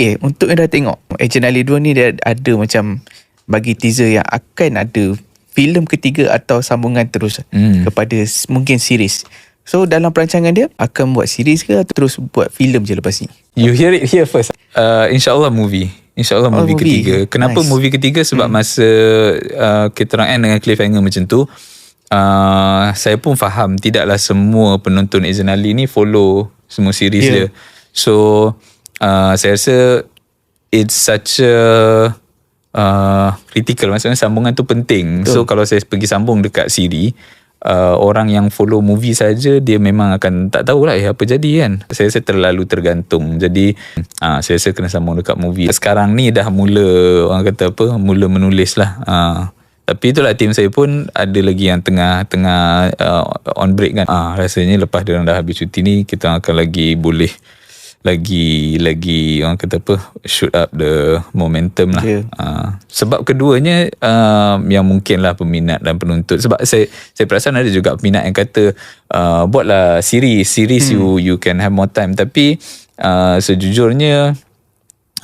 Okay untuk yang dah tengok Agent Ali 2 ni dia ada macam Bagi teaser yang akan ada filem ketiga atau sambungan terus Hmm. kepada mungkin series. So dalam perancangan dia akan buat series ke atau terus buat filem je lepas ni? You hear it here first. Uh, InsyaAllah movie. InsyaAllah Oh, movie, movie. ketiga. Kenapa Nice. movie ketiga? Sebab hmm. masa uh, kita orang end dengan cliffhanger macam tu, uh, saya pun faham tidaklah semua penonton Izan Ali ni follow semua series Yeah. dia. So, uh, saya rasa it's such a uh, critical. Maksudnya sambungan tu penting. So, kalau saya pergi sambung dekat siri, uh, orang yang follow movie saja dia memang akan tak tahulah eh apa jadi kan. Saya rasa terlalu tergantung. Jadi uh, saya rasa kena sambung dekat movie. Sekarang ni dah mula orang kata apa, mula menulis lah. Uh, tapi itulah tim saya pun ada lagi yang tengah tengah uh, on break kan. Ah rasanya lepas dia orang dah habis cuti ni kita akan lagi boleh lagi lagi orang kata apa shoot up the momentum lah. Ya. Uh, sebab keduanya uh, yang mungkinlah peminat dan penuntut sebab saya saya perasan ada juga peminat yang kata uh, buatlah series series hmm. you you can have more time tapi uh, sejujurnya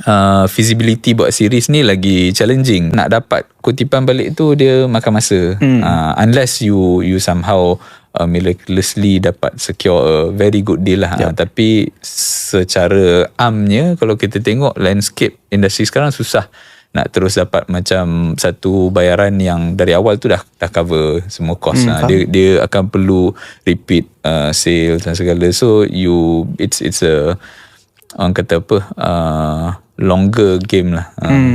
uh, feasibility buat series ni lagi challenging nak dapat kutipan balik tu dia makan masa hmm. uh, unless you you somehow uh, miraculously dapat secure a very good deal lah yep. uh, tapi secara amnya kalau kita tengok landscape industri sekarang susah nak terus dapat macam satu bayaran yang dari awal tu dah dah cover semua cost hmm, lah. dia dia akan perlu repeat uh, sales dan segala so you it's it's a orang kata apa uh, longer game lah uh, Hmm.